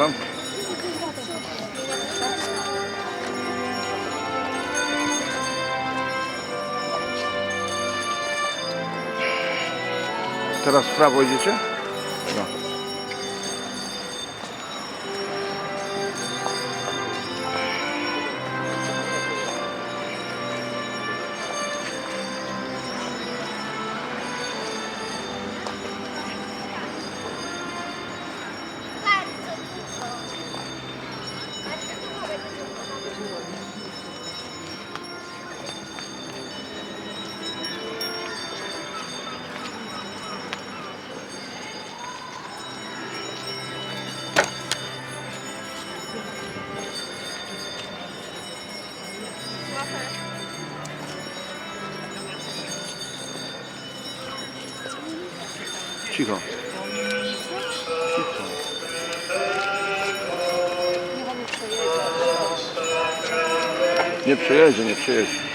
Przepraszam. Teraz w prawo idziecie? Seja, né? Seja.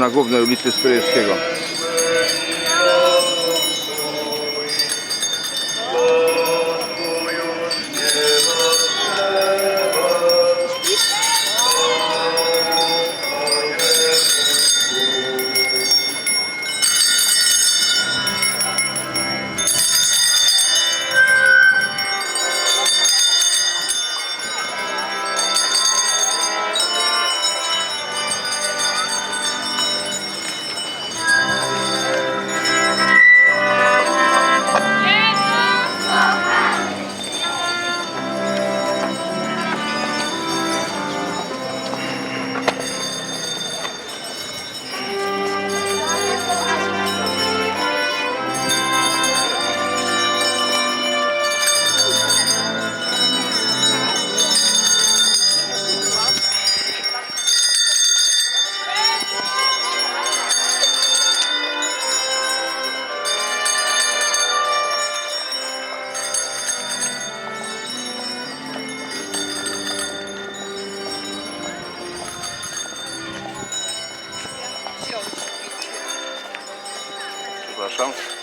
na głównej ulicy Stryjewskiego. zresztą.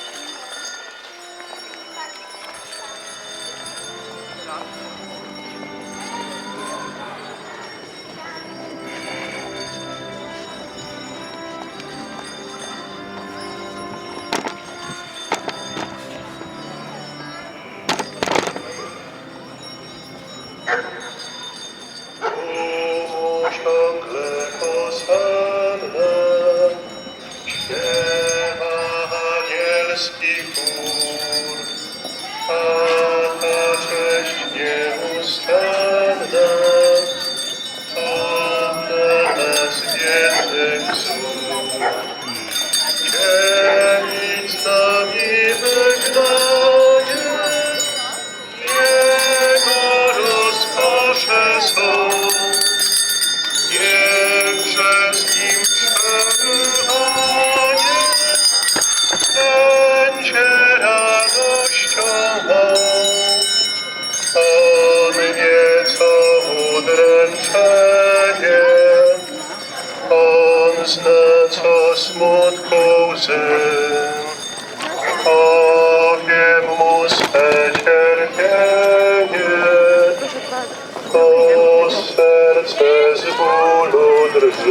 Thank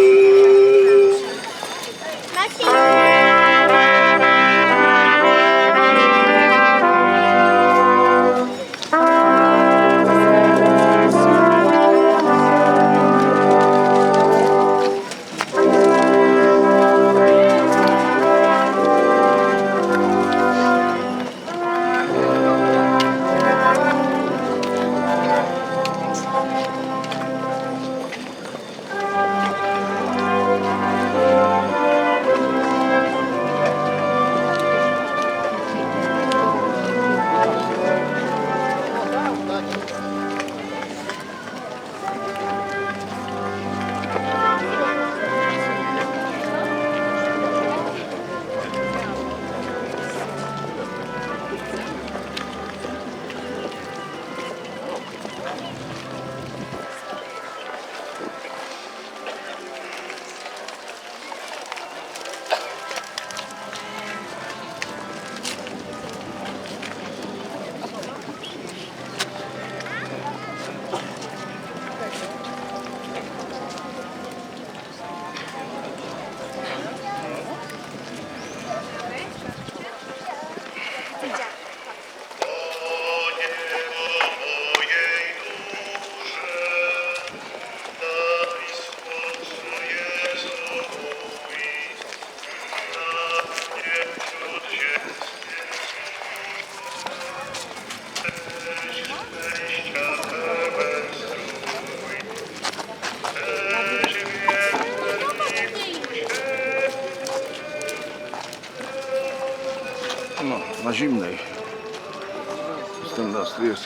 you.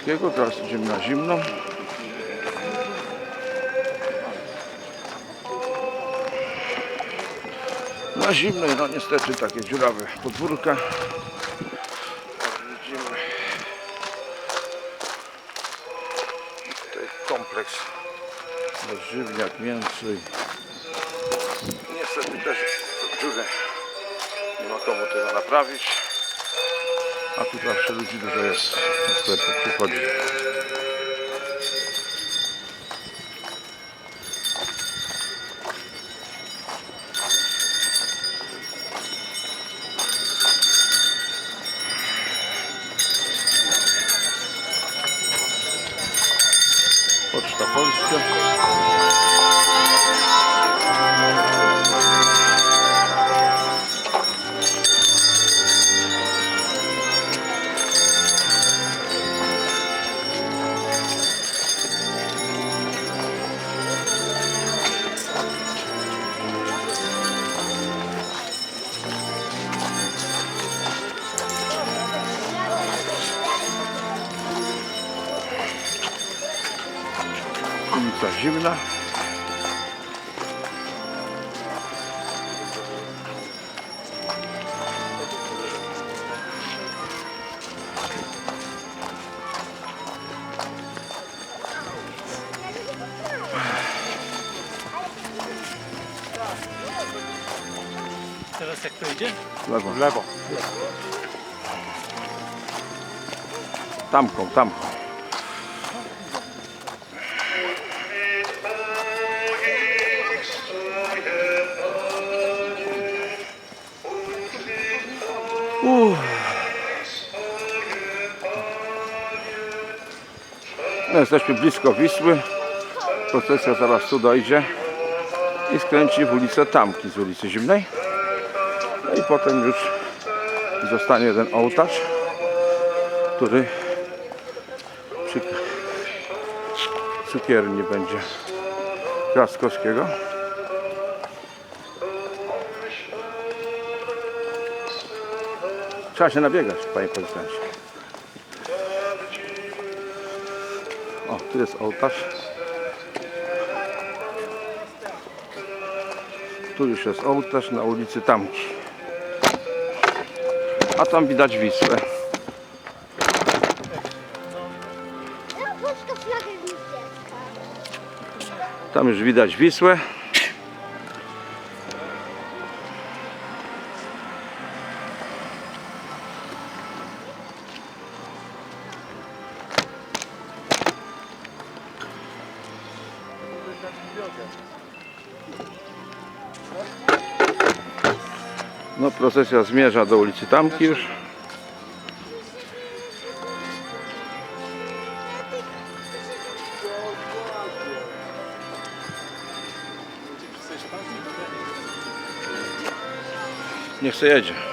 Stryjewskiego, teraz idziemy na zimną. Na zimnej, no niestety takie dziurawe podwórka. Widzimy tutaj kompleks warzywniak, mięso niestety też dziurę nie ma komu tego naprawić a tu zawsze ludzi dużo jest na sklepie przychodzi ulica Zimna Teraz jak to idzie? lewo, W lewo. tamką, tamką Uff. No, jesteśmy blisko Wisły. Procesja zaraz tu dojdzie i skręci w ulicę Tamki z ulicy Zimnej. No i potem już zostanie jeden ołtarz, który przy cukierni będzie Kraskowskiego. Trzeba się nabiegać, panie policjancie. O, tu jest ołtarz. Tu już jest ołtarz na ulicy Tamki. A tam widać Wisłę. Tam już widać Wisłę. Procesja zmierza do ulicy Tamki już. Niech se jedzie.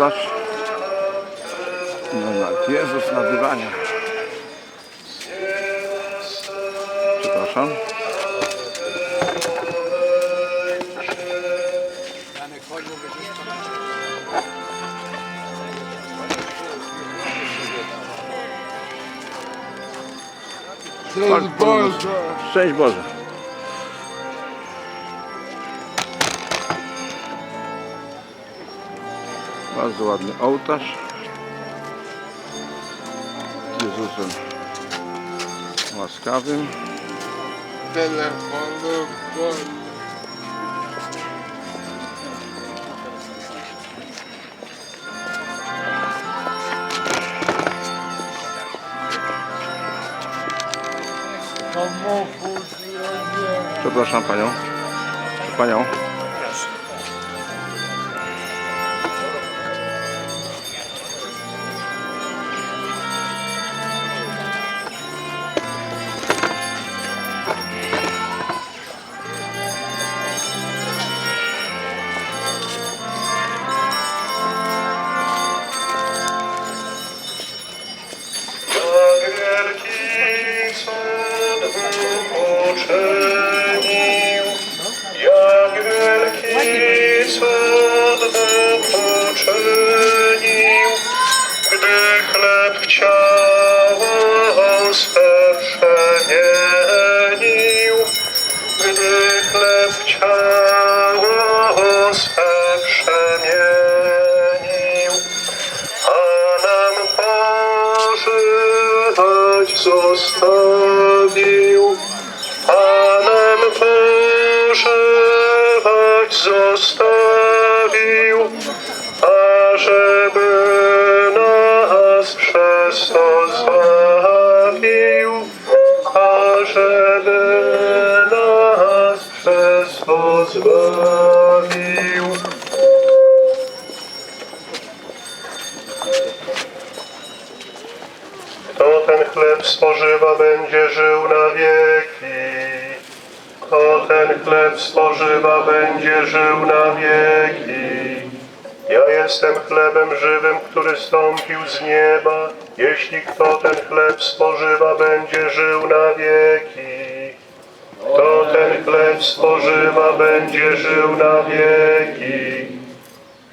Ołtarz. No, nawet Jezus na dywanie. Przepraszam. Szczęść Boże. Szczęść Boże. Bardzo ładny ołtarz. Z Jezusem łaskawym. Wolny. Samochód jedzie. Przepraszam panią. Pożywać zostawił, ażeby nas przez to zbawił, ażeby nas przez to zbawił. Kto ten chleb spożywa, będzie żył na wieki. Kto ten chleb spożywa, będzie żył na wieki. Ja jestem chlebem żywym, który stąpił z nieba. Jeśli kto ten chleb spożywa, będzie żył na wieki. Kto ten chleb spożywa, będzie żył na wieki.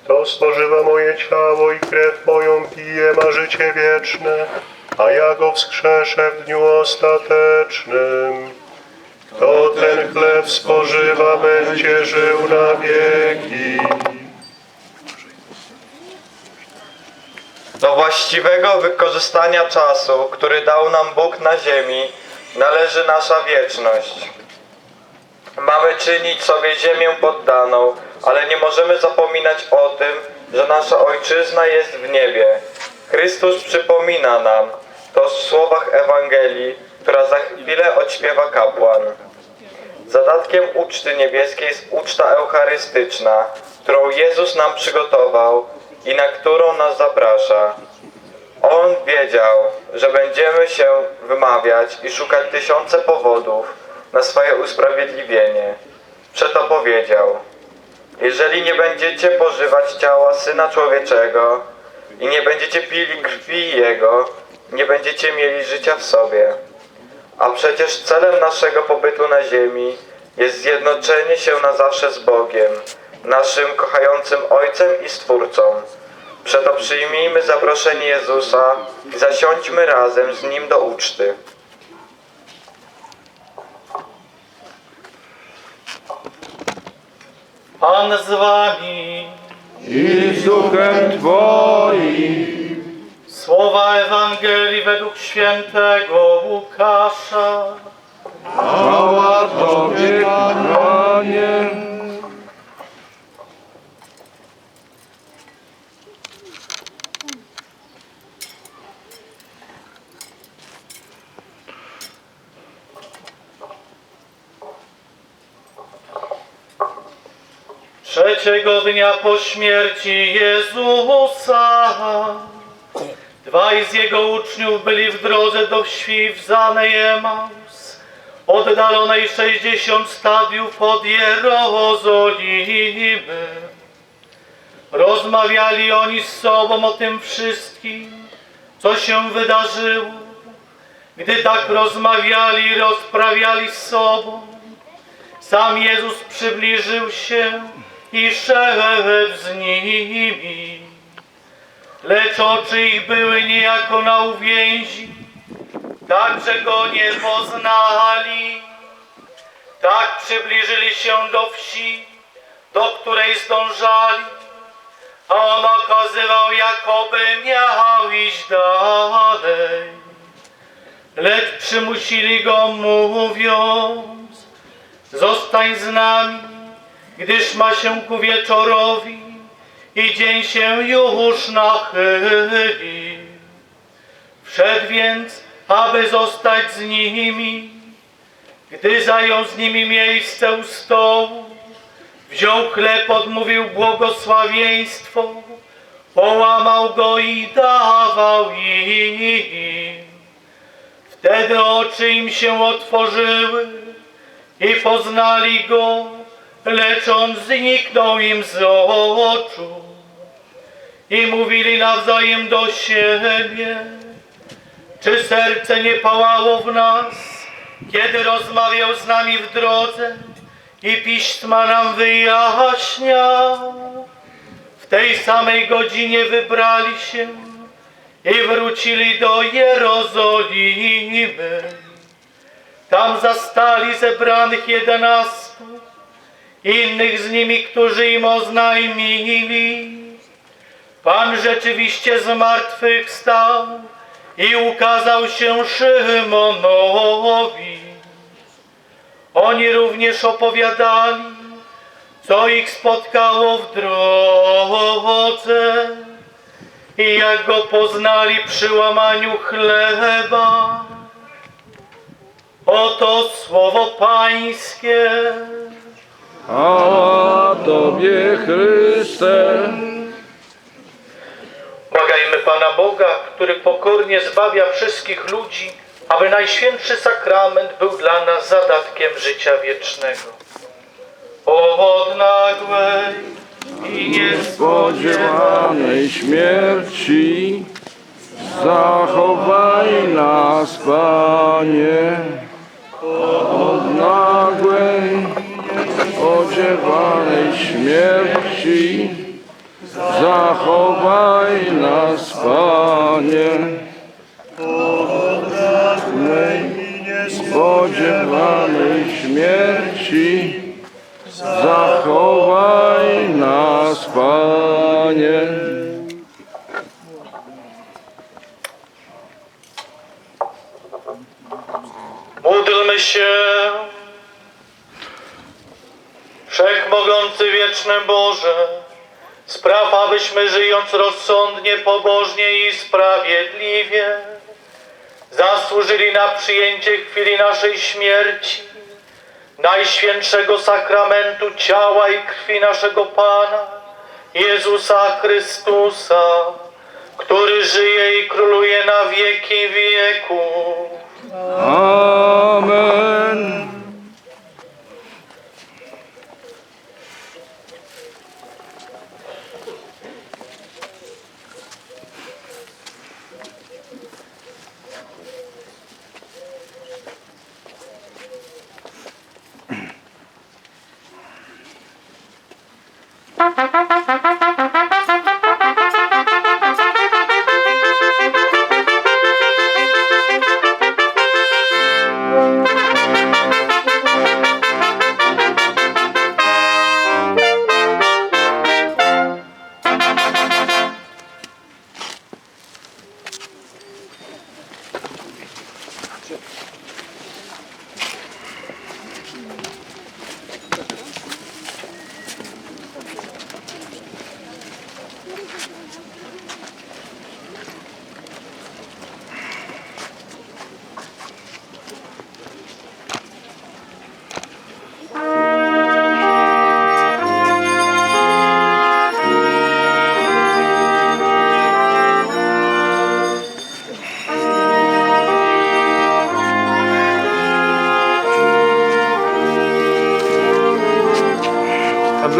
Kto spożywa moje ciało i krew moją pije, ma życie wieczne, a ja go wskrzeszę w dniu ostatecznym. Kto ten chleb spożywa, będzie żył na wieki. Do właściwego wykorzystania czasu, który dał nam Bóg na ziemi, należy nasza wieczność. Mamy czynić sobie ziemię poddaną, ale nie możemy zapominać o tym, że nasza Ojczyzna jest w niebie. Chrystus przypomina nam to w słowach Ewangelii, która za chwilę odśpiewa kapłan. Zadatkiem uczty niebieskiej jest uczta eucharystyczna, którą Jezus nam przygotował i na którą nas zaprasza. On wiedział, że będziemy się wymawiać i szukać tysiące powodów na swoje usprawiedliwienie. Przeto powiedział: Jeżeli nie będziecie pożywać ciała syna człowieczego i nie będziecie pili krwi jego, nie będziecie mieli życia w sobie. A przecież celem naszego pobytu na ziemi jest zjednoczenie się na zawsze z Bogiem, naszym kochającym Ojcem i Stwórcą. Przeto przyjmijmy zaproszenie Jezusa i zasiądźmy razem z Nim do uczty. Pan z wami. I z duchem Twoim. Słowa Ewangelii według świętego Łukasza. Chwała Tobie, Panie. Trzeciego dnia po śmierci Jezusa dwaj z jego uczniów byli w drodze do wsi w zanej Emaus, oddalonej 60 stadiów od Jerozolimy. Rozmawiali oni z sobą o tym wszystkim, co się wydarzyło. Gdy tak rozmawiali i rozprawiali z sobą, sam Jezus przybliżył się i szedł z nimi. Lecz oczy ich były niejako na uwięzi, tak że go nie poznali. Tak przybliżyli się do wsi, do której zdążali. a on okazywał, jakoby miał iść dalej. Lecz przymusili go mówiąc, zostań z nami, gdyż ma się ku wieczorowi i dzień się już nachyli. Wszedł więc, aby zostać z nimi, gdy zajął z nimi miejsce u stołu, wziął chleb, odmówił błogosławieństwo, połamał go i dawał im. Wtedy oczy im się otworzyły i poznali go, lecz on zniknął im z oczu. I mówili nawzajem do siebie, czy serce nie pałało w nas, kiedy rozmawiał z nami w drodze i piśma nam wyjaśniał? W tej samej godzinie wybrali się i wrócili do Jerozolimy. Tam zastali zebranych jedenastu, innych z nimi, którzy im oznajmili. Pan rzeczywiście z martwych stał i ukazał się Szymonowi. Oni również opowiadali, co ich spotkało w drodze i jak go poznali przy łamaniu chleba. Oto słowo Pańskie. A Tobie Chryste. Błagajmy Pana Boga, który pokornie zbawia wszystkich ludzi, aby Najświętszy Sakrament był dla nas zadatkiem życia wiecznego. Od nagłej i spodziewanej śmierci zachowaj nas, Panie, od nagłej, spodziewanej śmierci zachowaj nas, Panie, od nagłej, spodziewanej śmierci Zachowaj nas, Panie. Módlmy się. Wszechmogący wieczny Boże, spraw, abyśmy żyjąc rozsądnie, pobożnie i sprawiedliwie, zasłużyli na przyjęcie chwili naszej śmierci, Najświętszego Sakramentu ciała i krwi naszego Pana, Jezusa Chrystusa, który żyje i króluje na wieki wieków. Amen. Ha ha ha!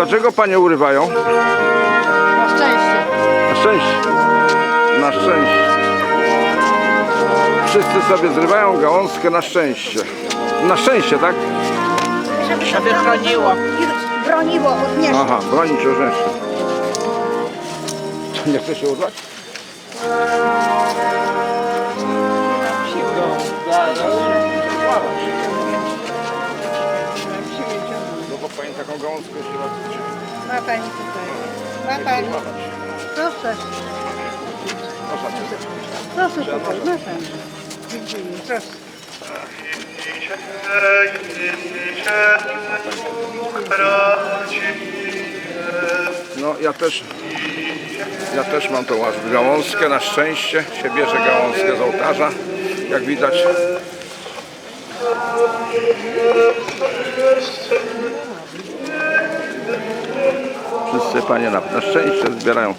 Dlaczego panie urywają? Na szczęście. Na szczęście. Na szczęście. Wszyscy sobie zrywają gałązkę na szczęście. Na szczęście, tak? Żeby chroniło. Broniło od nieszczęścia. Aha, bronić o szczęście. To Nie chce się urwać? Taką gałązkę się raz Ma pani tutaj. Ma pani. Proszę. Proszę tutaj, proszę. Dziękuję, proszę. No ja też ja też mam tą gałązkę na szczęście się bierze gałązkę z ołtarza jak widać wszyscy panie na, na szczęście zbierają.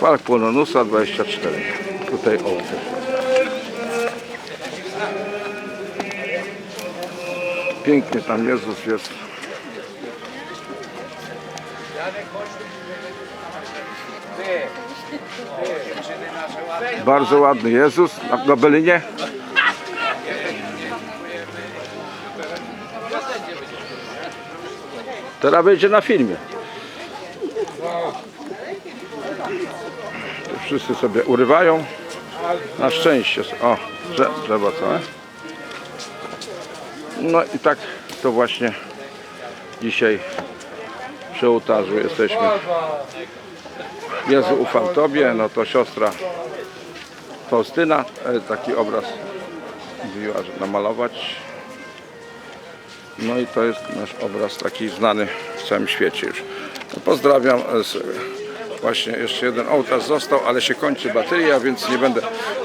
Park Płononusa 24 tutaj ołtarz. Pięknie tam Jezus jest Bardzo ładny Jezus na Gobelinie. Teraz będzie na filmie. Wszyscy sobie urywają. Na szczęście. O, drze- drzewo całe. No i tak to właśnie dzisiaj przy ołtarzu jesteśmy. Jezu, ufam Tobie, no to siostra Faustyna e, taki obraz mówiła, że namalować. No i to jest nasz obraz taki znany w całym świecie już. No pozdrawiam. e, Właśnie jeszcze jeden ołtarz został, ale się kończy bateria, więc nie będę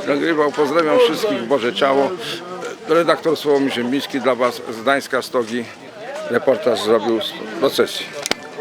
nagrywał. Pozdrawiam wszystkich, Boże Ciało. E, Redaktor Sławomir Ziembiński dla Was z Gdańska Stogi. Reportaż zrobił z procesji.